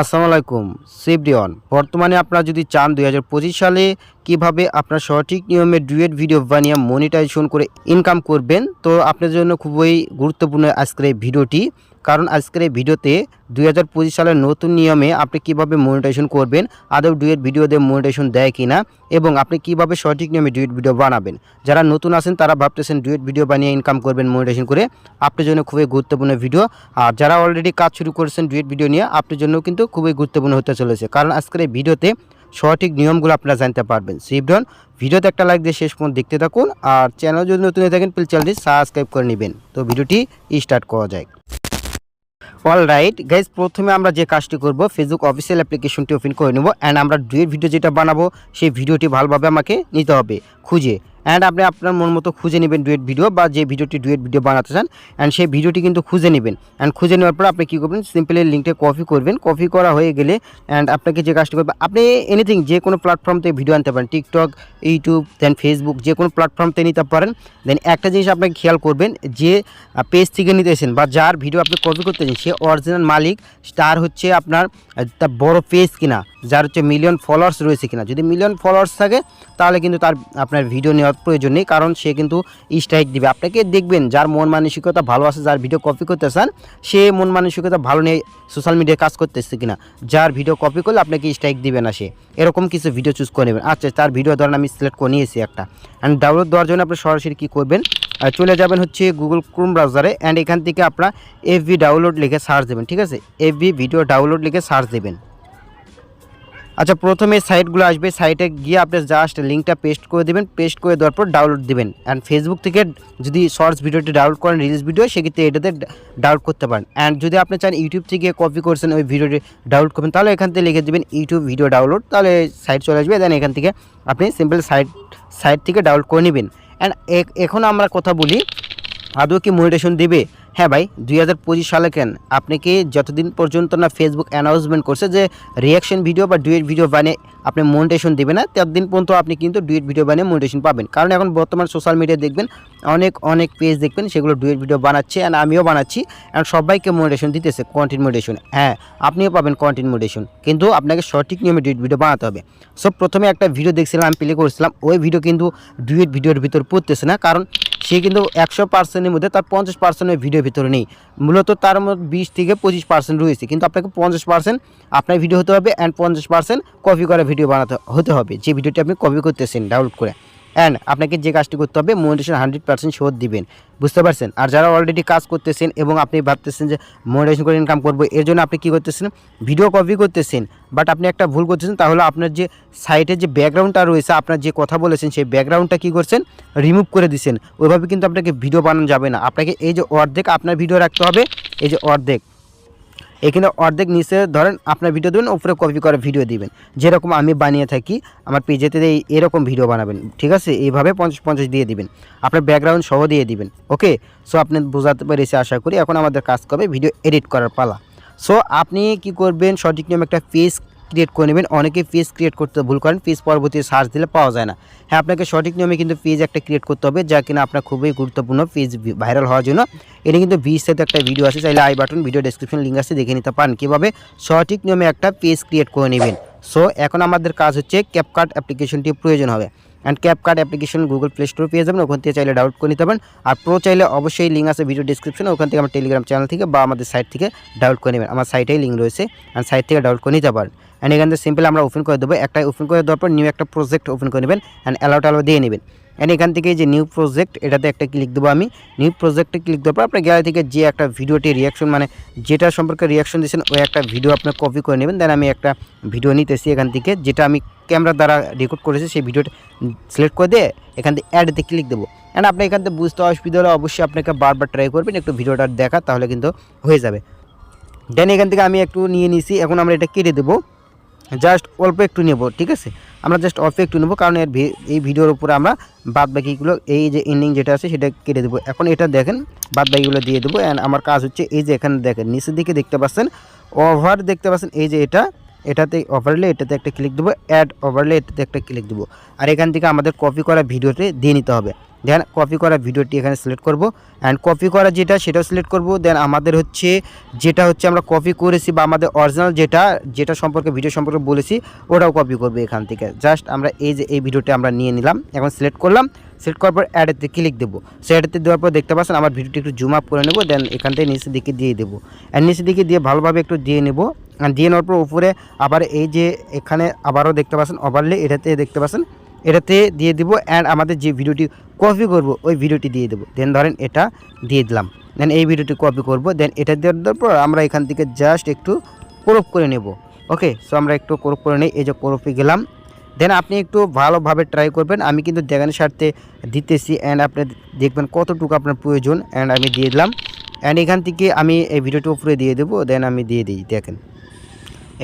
আসসালামু আলাইকুম। সেভরিওয়ান বর্তমানে আপনারা যদি চান দুই হাজার পঁচিশ সালে কীভাবে আপনার সঠিক নিয়মে ডুয়েট ভিডিও বানিয়ে মনিটাইজেশন করে ইনকাম করবেন, তো আপনার জন্য খুবই গুরুত্বপূর্ণ আজকের এই ভিডিওটি। কারণ আজকের এই ভিডিওতে দুই হাজার পঁচিশ সালের নতুন নিয়মে আপনি কীভাবে মনিটাইজেশন করবেন, আদৌ ডুয়েট ভিডিও দিয়ে মনিটাইজেশন দেয় কিনা, এবং আপনি কীভাবে সঠিক নিয়মে ডুয়েট ভিডিও বানাবেন। যারা নতুন আছেন, তারা ভাবতেছেন ডুয়েট ভিডিও বানিয়ে ইনকাম করবেন মনিটাইজেশন করে। আপনার জন্য খুবই গুরুত্বপূর্ণ ভিডিও আর যারা অলরেডি কাজ শুরু করেছেন ডুয়েট ভিডিও নিয়ে, আপনার জন্য কিন্তু খুবই গুরুত্বপূর্ণ হতে চলেছে। কারণ আজকের এই ভিডিওতে সঠিক নিয়মগুলো আপনারা জানতে পারবেন। সিভডন ভিডিওতে একটা লাইক দিয়ে শেষ পর্যন্ত দেখতে থাকুন। আর চ্যানেল যদি নতুন হয়ে থাকেন প্লিজ চ্যানেলটি সাবস্ক্রাইব করে নেবেন। তো, ভিডিওটি স্টার্ট করা যায় অল রাইট গাইজ প্রথমে আমরা যে কাজটি করব ফেসবুক অফিসিয়াল অ্যাপ্লিকেশনটি ওপেন করে নেব অ্যান্ড আমরা ডুয়ের ভিডিও যেটা বানাবো, সেই ভিডিওটি ভালোভাবে আমাকে নিতে হবে। খুঁজে। অ্যান্ড আপনি আপনার মন মতো খুঁজে নেবেন ডুয়েট ভিডিও বা যে ভিডিওটি ডুয়েট ভিডিও বানাতে চান অ্যান্ড সেই ভিডিওটি কিন্তু খুঁজে নেবেন। অ্যান্ড খুঁজে নেওয়ার পর আপনি কী করবেন? সিম্পলি লিঙ্কটা কপি করবেন। কপি করা হয়ে গেলে অ্যান্ড আপনাকে যে কাজটি করবেন আপনি এনিথিং যে কোনো প্ল্যাটফর্ম থেকে ভিডিও আনতে পারেন। টিকটক ইউটিউব দেন ফেসবুক যে কোনো প্ল্যাটফর্ম থেকে নিতে পারেন। দেন একটা জিনিস আপনাকে খেয়াল করবেন, যে পেজ থেকে নিতেছেন বা যার ভিডিও আপনি কপি করতে করতেছেন সে অরিজিনাল মালিক, তার হচ্ছে আপনার তার বড় পেজ কিনা, যার হচ্ছে মিলিয়ন ফলোয়ার্স রয়েছে কিনা। যদি মিলিয়ন ফলোয়ার্স থাকে, তাহলে কিন্তু তার আপনার ভিডিও নেওয়ার প্রয়োজন নেই, কারণ সে কিন্তু স্ট্রাইক দিবে। আপনাকে দেখবেন যার মন মানসিকতা ভালো আছে, যার ভিডিও কপি করতে চান সে মন মানসিকতা ভালো নেই সোশ্যাল মিডিয়ায় কাজ করতেছে কিনা, যার ভিডিও কপি করলে আপনাকে স্ট্রাইক দিবে না সে। এরকম কিছু ভিডিও চুজ করে নেবেন। আচ্ছা তার ভিডিও ধরেন আমি সিলেক্ট করে নিয়েছি একটা। অ্যান্ড ডাউনলোড দেওয়ার জন্য আপনি সরাসরি কী করবেন? চলে যাবেন হচ্ছে গুগল ক্রোম ব্রাউজারে অ্যান্ড এখান থেকে আপনার এফবি ডাউনলোড লিখে সার্চ দেবেন, ঠিক আছে? এফবি ভিডিও ডাউনলোড লিখে সার্চ দেবেন। আচ্ছা প্রথমে সাইটগুলো আসবে। সাইটে গিয়ে আপনি জাস্ট লিঙ্কটা পেস্ট করে দেবেন। পেস্ট করে দেওয়ার পর ডাউনলোড দেবেন। অ্যান্ড ফেসবুক থেকে যদি শর্টস ভিডিওটি ডাউনলোড করেন রিলস ভিডিও সেক্ষেত্রে এটাতে ডাউনলোড করতে পারেন। অ্যান্ড যদি আপনি চান ইউটিউব থেকে কপি করছেন ওই ভিডিওটি ডাউনলোড করবেন, তাহলে এখান থেকে লিখে দেবেন ইউটিউব ভিডিও ডাউনলোড তাহলে সাইট চলে আসবে। দেন এখান থেকে আপনি সিম্পল সাইট সাইট থেকে ডাউনলোড করে নেবেন। অ্যান্ড এখন আমরা কথা বলি, আদৌ কি মনিটেশন দিবে? হ্যাঁ ভাই, দুই হাজার পঁচিশ সালে কেন? আপনি কি যতদিন পর্যন্ত না ফেসবুক অ্যানাউন্সমেন্ট করছে যে রিয়াকশন ভিডিও বা ডুয়েট ভিডিও বানিয়ে আপনি মনিটেশন দেবে না, ততদিন পর্যন্ত আপনি কিন্তু ডুয়েট ভিডিও বানিয়ে মনিটেশন পাবেন। কারণ এখন বর্তমান সোশ্যাল মিডিয়া দেখবেন, অনেক অনেক পেজ দেখবেন, সেগুলো ডুয়েট ভিডিও বানাচ্ছে অ্যান্ড আমিও বানাচ্ছি অ্যান্ড সবাইকে মনিটেশন দিতেছে কন্টেন্ট মনিটেশন হ্যাঁ আপনিও পাবেন কন্টেন্ট মনিটেশন কিন্তু আপনাকে সঠিক নিয়মে ডুয়েট ভিডিও বানাতে হবে। সো প্রথমে একটা ভিডিও দেখছিলাম, আমি প্লে করেছিলাম, ওই ভিডিও কিন্তু ডুয়েট ভিডিওর ভিতর পড়তেছে না, কারণ সে কিন্তু একশো পার্সেন্টের মধ্যে তার পঞ্চাশ পার্সেন্টের ভিডিও ভিতরে নেই। মূলত তার মধ্যে বিশ থেকে পঁচিশ পার্সেন্ট রয়েছে। কিন্তু আপনাকে পঞ্চাশ পার্সেন্ট আপনার ভিডিও হতে হবে অ্যান্ড পঞ্চাশ পার্সেন্ট কপি করা ভিডিও বানাতে হতে হবে। যে ভিডিওটি আপনি কপি করতেছেন ডাউনলোড করে। অ্যান্ড আপনাকে যে কাজটি করতে হবে মনিটেশন হান্ড্রেড পার্সেন্ট শোধ দিবেন। বুঝতে পারছেন? আর যারা অলরেডি কাজ করতেছেন এবং আপনি ভাবতেছেন যে মনিটেশন করে ইনকাম করব, এর জন্য আপনি কী করতেছেন? ভিডিও কপি করতেছেন। বাট আপনি একটা ভুল করতেছেন, তাহলে আপনার যে সাইটের যে ব্যাকগ্রাউন্ডটা রয়েছে, আপনার যে কথা বলেছেন, সেই ব্যাকগ্রাউন্ডটা কী করছেন? রিমুভ করে দিচ্ছেন ওইভাবে কিন্তু আপনাকে ভিডিও বানানো যাবে না। আপনাকে এই যে অর্ধেক আপনার ভিডিও রাখতে হবে, এই যে অর্ধেক। এখানে অর্ধেক নিচে ধরেন আপনার ভিডিও দেবেন, উপরে কপি করে ভিডিও দিবেন। যেরকম আমি বানিয়ে থাকি, আমার পেজেতে এরকম ভিডিও বানাবেন, ঠিক আছে? এইভাবে পঞ্চাশ পঞ্চাশ দিয়ে দিবেন। আপনার ব্যাকগ্রাউন্ড সহ দিয়ে দিবেন ওকে সো আপনি বোঝাতে পেরেছি, আশা করি। এখন আমাদের কাজ করবে ভিডিও এডিট করার পালা। সো আপনি কি করবেন, সঠিক নিয়ম একটা পেজ ক্রিয়েট করে নেবেন। অনেকে পেজ ক্রিয়েট করতে ভুল করেন পেজ পরবর্তী সার্চ দিলে পাওয়া যায় না। হ্যাঁ আপনাকে সঠিক নিয়মে কিন্তু পেজ একটা ক্রিয়েট করতে হবে, যা কিনা আপনার খুবই গুরুত্বপূর্ণ পেজ ভাইরাল হওয়ার জন্য। এটা কিন্তু বিস্তারিত একটা ভিডিও আছে, চাইলে I button video description link আছে, দেখে নিতে পারেন কীভাবে সঠিক নিয়মে একটা পেজ ক্রিয়েট করে নেবেন। সো এখন আমাদের কাজ হচ্ছে ক্যাপকার্ট অ্যাপ্লিকেশনটি প্রয়োজন হবে। And CapCut application Google Play Store পেয়ে যাবেন। ওখান থেকে চাইলে ডাউনলোড করে নিতে পারেন। আর প্রো চাইলে অবশ্যই লিঙ্ক আছে ভিডিও ডিসক্রিপশনে ওখান থেকে আমার টেলিগ্রাম চ্যানেল থেকে বা আমাদের সাইট থেকে ডাউনলোড করে নেবেন। আমার সাইটেই লিঙ্ক রয়েছে। অ্যান্ড সাইট থেকে ডাউনলোড করে নিতে পারেন। অ্যান্ড এখান থেকে সিম্পল আমরা ওপেন করে দেবো। একটাই ওপেন করে দেওয়ার পর নিউ একটা প্রজেক্ট ওপেন করে নেবেন। অ্যান্ড অ্যালাউট অ্যালাউ দিয়ে নেবেন। অ্যান্ড এখান থেকে যে নিউ প্রজেক্ট এটাতে একটা ক্লিক দেবো আমি। নিউ প্রজেক্টে ক্লিক দেওয়ার পর আপনার গ্যালারি থেকে যে একটা ভিডিওটি রিয়াকশন মানে যেটা সম্পর্কে রিয়াকশন দিয়েছেন, ওই একটা ভিডিও আপনার কপি করে নেবেন। দেন আমি একটা ভিডিও নিতেছি এখান থেকে, যেটা আমি ক্যামেরার দ্বারা রেকর্ড করেছি, সেই ভিডিওটা সিলেক্ট করে দিয়ে এখান থেকে অ্যাডতে ক্লিক দেবো। অ্যান্ড আপনি এখান থেকে বুঝতে অসুবিধা হলে অবশ্যই আপনাকে বারবার ট্রাই করবেন, একটু ভিডিওটা দেখা, তাহলে কিন্তু হয়ে যাবে। দেন এখান থেকে আমি একটু নিয়ে নিছি, এখন আমরা এটা কেটে দেবো। জাস্ট অল্প একটু নেব, ঠিক আছে? আমরা জাস্ট অল্প একটু নেব, কারণ এর এই ভিডিওর উপরে আমরা বাদ বাকিগুলো, এই যে ইন্ডিং যেটা আছে সেটা কেটে দেবো। এখন এটা দেখেন, বাদ বাকিগুলো দিয়ে দেবো। অ্যান্ড আমার কাজ হচ্ছে এই যে এখানে দেখেন, নিচের দিকে দেখতে পাচ্ছেন ওভার দেখতে পাচ্ছেন, এই যে এটা, এটাতে ওভারলে এটাতে একটা ক্লিক দেবো অ্যাড ওভারলে এটাতে একটা ক্লিক দেবো। আর এখান থেকে আমাদের কপি করা ভিডিওতে দিয়ে নিতে হবে। দেন কপি করা ভিডিওটি এখানে সিলেক্ট করব। অ্যান্ড কপি করা যেটা, সেটাও সিলেক্ট করব। দেন আমাদের হচ্ছে, যেটা হচ্ছে আমরা কপি করেছি বা আমাদের অরিজিনাল যেটা যেটা সম্পর্কে ভিডিও সম্পর্কে বলেছি, ওটাও কপি করবে এখান থেকে। জাস্ট আমরা এই যে, এই ভিডিওটা আমরা নিয়ে নিলাম। এখন সিলেক্ট করলাম। সিলেক্ট করার পর অ্যাডেতে ক্লিক দেবো। সো অ্যাডেতে দেওয়ার পর দেখতে পাচ্ছেন, আমার ভিডিওটি একটু জুম আপ করে নেব। দেন এখান থেকে নিচের দিকে দিয়ে দেবো। অ্যান্ড নিচের দিকে দিয়ে ভালোভাবে একটু দিয়ে নেব। দিয়ে নেওয়ার পর উপরে আবার এই যে, এখানে আবারও দেখতে পাচ্ছেন ওভারলে এটাতে দেখতে পাচ্ছেন এটাতে দিয়ে দেবো অ্যান্ড আমাদের যে ভিডিওটি কপি করব, ওই ভিডিওটি দিয়ে দেবো। দেন ধরেন এটা দিয়ে দিলাম। দেন এই ভিডিওটি কপি করব। দেন এটা দেওয়ার পর আমরা এখান থেকে জাস্ট একটু ক্রপ করে নেব। ওকে সো আমরা একটু ক্রপ করে নিই, এই যে ক্রপে গেলাম। দেন আপনি একটু ভালোভাবে ট্রাই করবেন। আমি কিন্তু দেখানোর স্বার্থে দিতেছি অ্যান্ড আপনি দেখবেন কতটুকু আপনার প্রয়োজন অ্যান্ড আমি দিয়ে দিলাম। অ্যান্ড এখান থেকে আমি এই ভিডিওটি উপরে দিয়ে দেবো। দেন আমি দিয়ে দিই, দেখেন।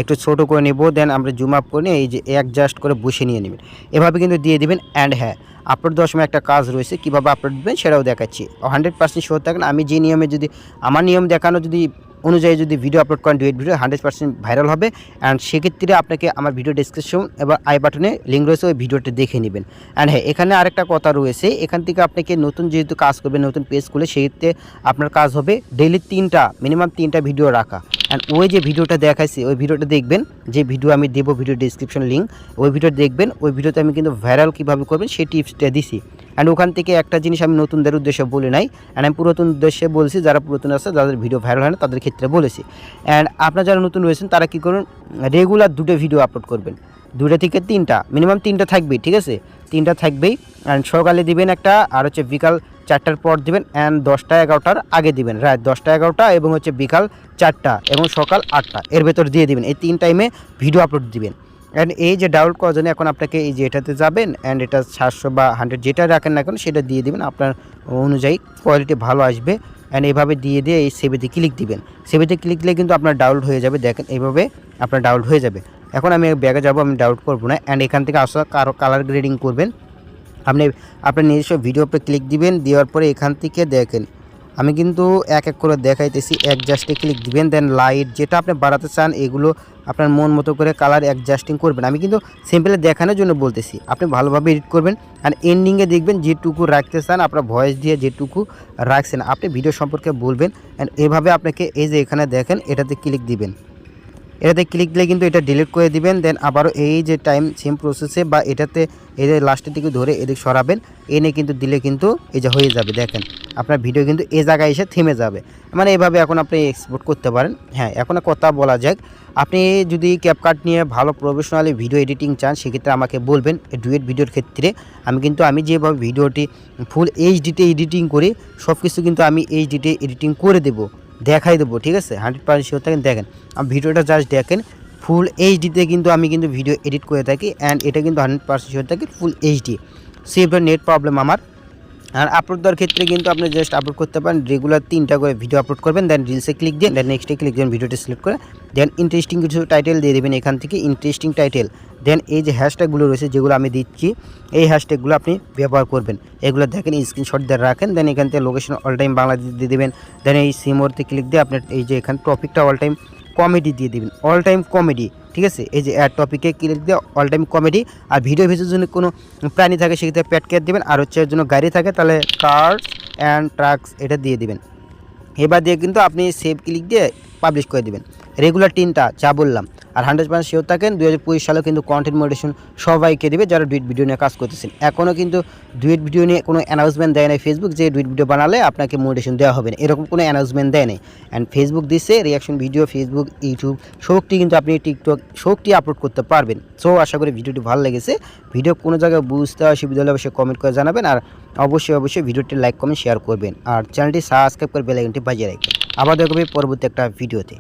একটু ছোট করে নেব দেন আমরা জুম আপ করে এই যে অ্যাডজাস্ট করে বসে নিয়ে নেবেন। এভাবে কিন্তু দিয়ে দিবেন অ্যান্ড হ্যাঁ। আপলোড দেওয়ার সময় একটা কাজ রয়েছে, কীভাবে আপলোড দেবেন সেটাও দেখাচ্ছি। হান্ড্রেড পার্সেন্ট শিওর থাকেন, আমি যে নিয়মে যদি, আমার নিয়ম দেখানো যদি অনুযায়ী যদি ভিডিও আপলোড করেন duet video hundred percent viral হবে অ্যান্ড সেক্ষেত্রে আপনাকে আমার ভিডিও ডিসক্রিপশন এবং আই বাটনে লিঙ্ক রয়েছে, ওই ভিডিওটা দেখে নেবেন। অ্যান্ড হ্যাঁ এখানে আরেকটা কথা রয়েছে, এখান থেকে আপনাকে নতুন যেহেতু কাজ করবেন, নতুন পেজ খুলে, সেক্ষেত্রে আপনার কাজ হবে ডেলি তিনটা মিনিমাম তিনটা ভিডিও রাখা। অ্যান্ড ওই যে ভিডিওটা দেখাইছি, ওই ভিডিওটা দেখবেন, যে ভিডিও আমি দেবো ভিডিও ডিসক্রিপশন লিঙ্ক ওই ভিডিও দেখবেন, ওই ভিডিওতে আমি কিন্তু ভাইরাল কীভাবে করবেন সেই টিপসটা দিছি। অ্যান্ড ওখান থেকে একটা জিনিস আমি নতুনদের উদ্দেশ্যে বলে নাই অ্যান্ড আমি পুরাতন উদ্দেশ্যে বলছি, যারা পুরাতন আছে, যাদের ভিডিও ভাইরাল হয় না, তাদের ক্ষেত্রে বলেছি। অ্যান্ড আপনারা যারা নতুন রয়েছেন, তারা কী করুন রেগুলার দুটো ভিডিও আপলোড করবেন। দুটো থেকে তিনটা মিনিমাম তিনটা থাকবেই, ঠিক আছে? তিনটা থাকবেই অ্যান্ড সকালে দিবেন একটা, আর হচ্ছে বিকাল চারটার পর দিবেন অ্যান্ড দশটা, এগারোটার আগে দিবেন। রাত দশটা, এগারোটা এবং হচ্ছে বিকাল চারটা এবং সকাল আটটা। এর ভেতর দিয়ে দিবেন। এই তিন টাইমে ভিডিও আপলোড দিবেন। অ্যান্ড এই যে ডাউনলোড করার জন্য এখন আপনাকে এই যে এটাতে যাবেন অ্যান্ড এটা সাতশো বা হান্ড্রেড যেটা রাখেন না কেন সেটা দিয়ে দিবেন। আপনার অনুযায়ী কোয়ালিটি ভালো আসবে। অ্যান্ড এইভাবে দিয়ে দিয়ে এই সেভেতে ক্লিক দিবেন। সেভেতে ক্লিক দিলে কিন্তু আপনার ডাউনলোড হয়ে যাবে। দেখেন এইভাবে আপনার ডাউনলোড হয়ে যাবে। এখন আমি ব্যাগে যাব, আমি ডাউনলোড করব না। অ্যান্ড এখান থেকে আসা কারও কালার গ্রেডিং করবেন। আপনি, আপনার নিজস্ব ভিডিও উপরে ক্লিক দিবেন, দেওয়ার পরে এখান থেকে দেখেন। আমি কিন্তু এক এক করে দেখাইতেছি অ্যাডজাস্টে ক্লিক দিবেন দেন লাইট যেটা আপনি বাড়াতে চান, এগুলো আপনার মন মতো করে কালার অ্যাডজাস্টিং করবেন। আমি কিন্তু সিম্পলে দেখানোর জন্য বলতেছি, আপনি ভালোভাবে এডিট করবেন আর এন্ডিংয়ে দেখবেন যেটুকু রাখতে চান, আপনার ভয়েস দিয়ে যেটুকু রাখছেন, আপনি ভিডিও সম্পর্কে বলবেন অ্যান্ড এভাবে আপনাকে এই যে এখানে দেখেন, এটাতে ক্লিক দিবেন। এটাতে ক্লিক দিলে কিন্তু এটা ডিলিট করে দিবেন দেন আবারও এই যে টাইম সেম প্রসেসে বা এটাতে যে লাস্টের দিকে ধরে এদিকে সরাবেন, এনে কিন্তু দিলে কিন্তু এই যে হয়ে যাবে, দেখেন। আপনার ভিডিও কিন্তু এ জায়গায় এসে থেমে যাবে। মানে এভাবে এখন আপনি এক্সপোর্ট করতে পারেন। হ্যাঁ এখন কথা বলা যাক। আপনি যদি ক্যাপকাট নিয়ে ভালো প্রফেশনালি ভিডিও এডিটিং চান, সেক্ষেত্রে আমাকে বলবেন ডুয়েট ভিডিওর ক্ষেত্রে। আমি কিন্তু, আমি যেভাবে ভিডিওটি ফুল এইচডিতে এডিটিং করি সব কিছু কিন্তু আমি এইচডিতে এডিটিং করে দেবো। দেখাই দেবো, ঠিক আছে? হান্ড্রেড পার্সেন্ট শিওর থাকেন? দেখেন, আমি ভিডিওটা জাস্ট দেখেন ফুল এইচডিতে কিন্তু আমি কিন্তু ভিডিও এডিট করে থাকি অ্যান্ড এটা কিন্তু হান্ড্রেড পার্সেন্ট শিওর থাকি ফুল এইচডি সেভাবে নেট প্রবলেম আমার। আর আপলোড দেওয়ার ক্ষেত্রে কিন্তু আপনি জাস্ট আপলোড করতে পারেন রেগুলার তিনটা করে ভিডিও আপলোড করবেন দেন রিলসে ক্লিক দিয়ে দেন নেক্সটে ক্লিক দেন ভিডিওটি সিলেক্ট করে দেন ইন্টারেস্টিং কিছু টাইটেল দিয়ে দেবেন এখান থেকে ইন্টারেস্টিং টাইটেল দেন এই যে হ্যাশট্যাগুলো রয়েছে, যেগুলো আমি দিচ্ছি, এই হ্যাশট্যাগুলো আপনি ব্যবহার করবেন। এগুলো দেখেন স্ক্রিনশট দিয়ে রাখেন দেন এখান থেকে লোকেশন অল টাইম বাংলা দিয়ে দেবেন। দেন এই সিমোরতে ক্লিক দিয়ে আপনার এই যে এখানে টপিকটা অল টাইম কমেডি দিয়ে দেবেন। অল টাইম কমেডি ঠিক আছে? এই যে অ্যাড টপিকে ক্লিক দিয়ে অল টাইম কমেডি আর ভিডিও ভিডিওর জন্য কোনো প্রাণী থাকে সেক্ষেত্রে প্যাট কেয়ার দেবেন, আর হচ্ছে জন্য গাড়ি থাকে, তাহলে কার্স অ্যান্ড ট্রাকস এটা দিয়ে দিবেন। এবার দিয়ে কিন্তু আপনি সেভ ক্লিক দিয়ে পাবলিশ করে দিবেন। রেগুলার তিনটা, যা বললাম। আর হান্ড্রেড পার্সেন্ট শিওর থাকেন দু হাজার পঁচিশ সালেও কিন্তু কন্টেন্ট মোটিভেশন সবাইকে দেবে যারা ডুইট ভিডিও নিয়ে কাজ করতেছেন। এখনও কিন্তু ডুইট ভিডিও নিয়ে কোনো অ্যানাউন্সমেন্ট দেয় নাই ফেসবুক যে ডুইট ভিডিও বানালে আপনাকে মোটিভেশন দেওয়া হবে না। এরকম কোনো অ্যানাউন্সমেন্ট দেয় নাই। অ্যান্ড ফেসবুক দিচ্ছে রিয়াকশন ভিডিও ফেসবুক ইউটিউব সবটি কিন্তু আপনি টিকটক সবটি আপলোড করতে পারবেন। সো আশা করি ভিডিওটি ভালো লেগেছে। ভিডিও কোনো জায়গায় বুঝতে অসুবিধা হলে অবশ্যই কমেন্ট করে জানাবেন। আর অবশ্যই অবশ্যই ভিডিওটি লাইক কমেন্ট শেয়ার করবেন। আর চ্যানেলটি সাবস্ক্রাইব করে বেলাইকনটি বাজিয়ে রাখবেন। আবার দেখবে পরবর্তী একটা ভিডিওতে